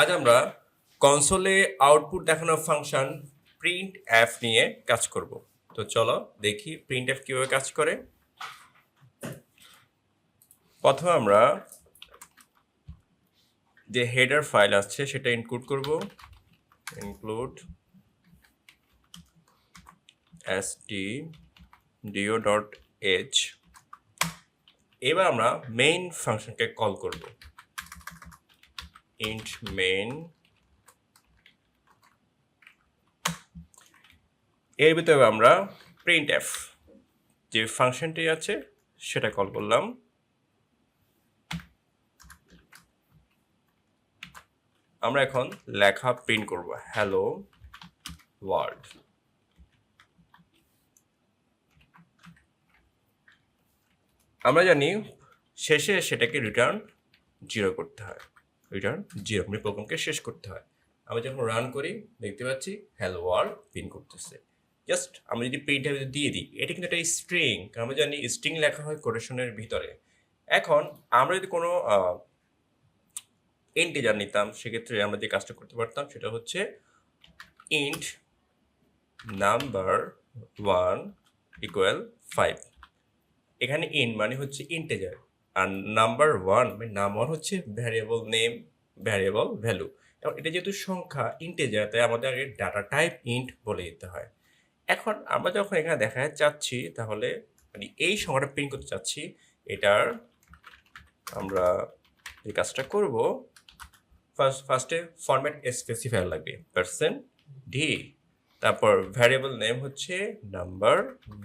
আজ আমরা কনসোলে আউটপুট দেখানোর ফাংশন প্রিন্ট অ্যাপ নিয়ে কাজ করব। তো চলো দেখি প্রিন্ট অ্যাপ কীভাবে কাজ করে। প্রথমে আমরা যে হেডার ফাইল আছে সেটা ইনক্লুড করব। Include S T DIO dot এবার আমরা মেইন ফাংশনকে কল করব। Int main. এর ভিতরে আমরা প্রিন্ট এফ যে ফাংশনটি আছে, সেটা কল করলাম। আমরা এখন লেখা প্রিন্ট করব। হ্যালো ওয়ার্ল্ড আমরা জানি শেষে সেটাকে রিটার্ন জিরো করতে হয়। রিটার্ন জিরো মানে প্রোগ্রামকে শেষ করতে হয়। আমি যখন রান করি, দেখতে পাচ্ছি হ্যালো ওয়ার্ল্ড প্রিন্ট করতেছে। জাস্ট আমি যদি প্রিন্টটা দিয়ে দিই, এটা কিন্তু একটা স্ট্রিং কারণ আমরা জানি স্ট্রিং লেখা হয় কোটেশনের ভিতরে। এখন আমরা যদি কোনো ইন্টিজার নিতাম, সেক্ষেত্রে আমরা যে কাজটা করতে পারতাম সেটা হচ্ছে int number one equal five এখানে ইন মানে হচ্ছে ইন্টেজার আর নাম্বার ওয়ান মানে নাম্বার হচ্ছে ভ্যারিয়েবল নেম ভ্যারিয়েবল ভ্যালু এবং এটা যেহেতু সংখ্যা ইন্টেজার তাই আমাদের আগে ডাটা টাইপ ইন্ট বলে দিতে হয়। এখন আমরা যখন এখানে দেখা চাচ্ছি, তাহলে মানে এই সংখ্যাটা প্রিন্ট করতে চাচ্ছি, এটার আমরা যে কাজটা করব ফার্স্ট ফার্স্টে ফরম্যাট স্পেসিফায়ার লাগবে পার্সেন্ট ডি তারপর ভ্যারিয়েবল নেম হচ্ছে নাম্বার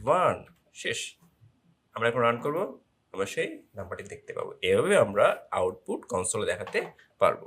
ওয়ান শেষ। আমরা এখন রান করব। আমরা সেই নাম্বারটি দেখতে পাবো। এভাবে আমরা আউটপুট কনসোলে দেখাতে পারব।